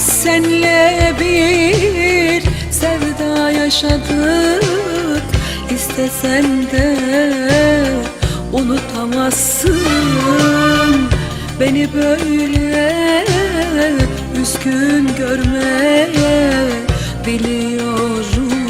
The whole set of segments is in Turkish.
senle bir sevda yaşadık. İstesen de unutamazsın. Beni böyle üzgün görmeye biliyorum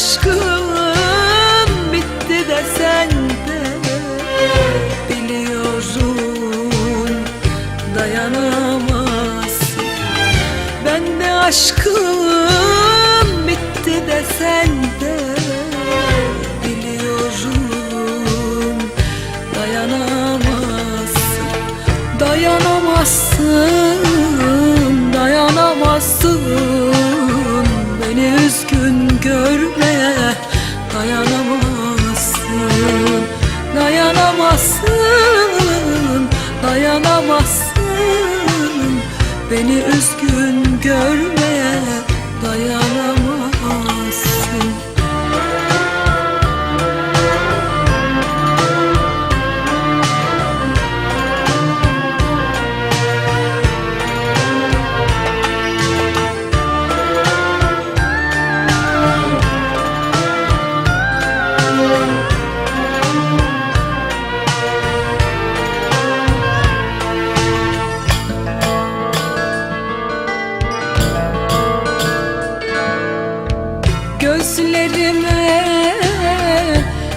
De aşkım bitti desen de Biliyorum dayanamazsın. Ben de aşkım bitti desen de Biliyorum dayanamazsın. Dayanamazsın, dayanamazsın. Beni üzgün görmeye dayanamazsın Dayanamazsın, dayanamazsın. Beni üzgün görmeye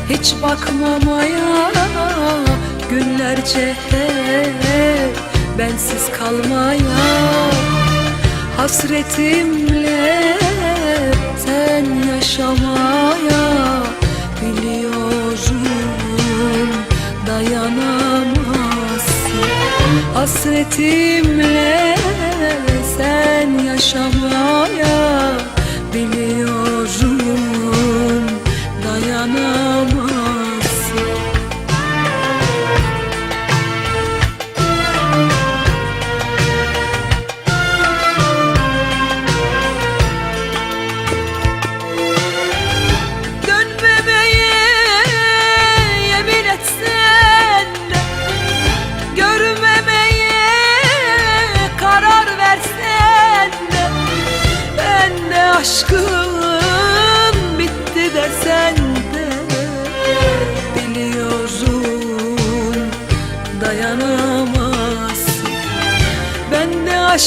hiç bakmamaya Günlerce bensiz kalmaya Hasretimle sen yaşamaya Biliyorum dayanamazsın. Hasretimle sen yaşamaya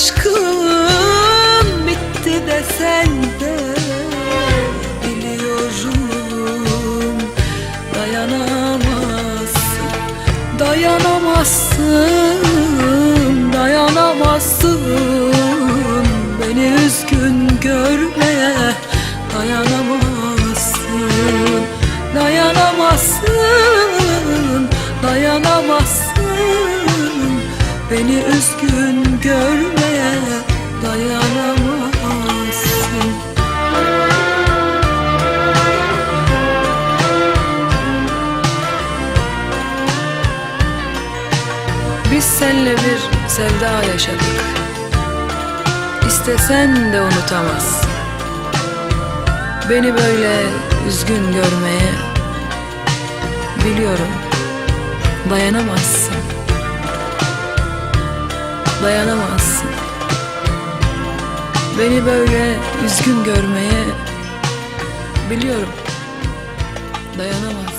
aşkım bitti de Biliyorum dayanamazsın Dayanamazsın, dayanamazsın. Beni üzgün görmeye dayanamazsın Biz senle bir sevda yaşadık. İstesen de unutamazsın Beni böyle üzgün görmeye Biliyorum. Dayanamazsın. Dayanamazsın. Beni böyle üzgün görmeye Biliyorum. Dayanamazsın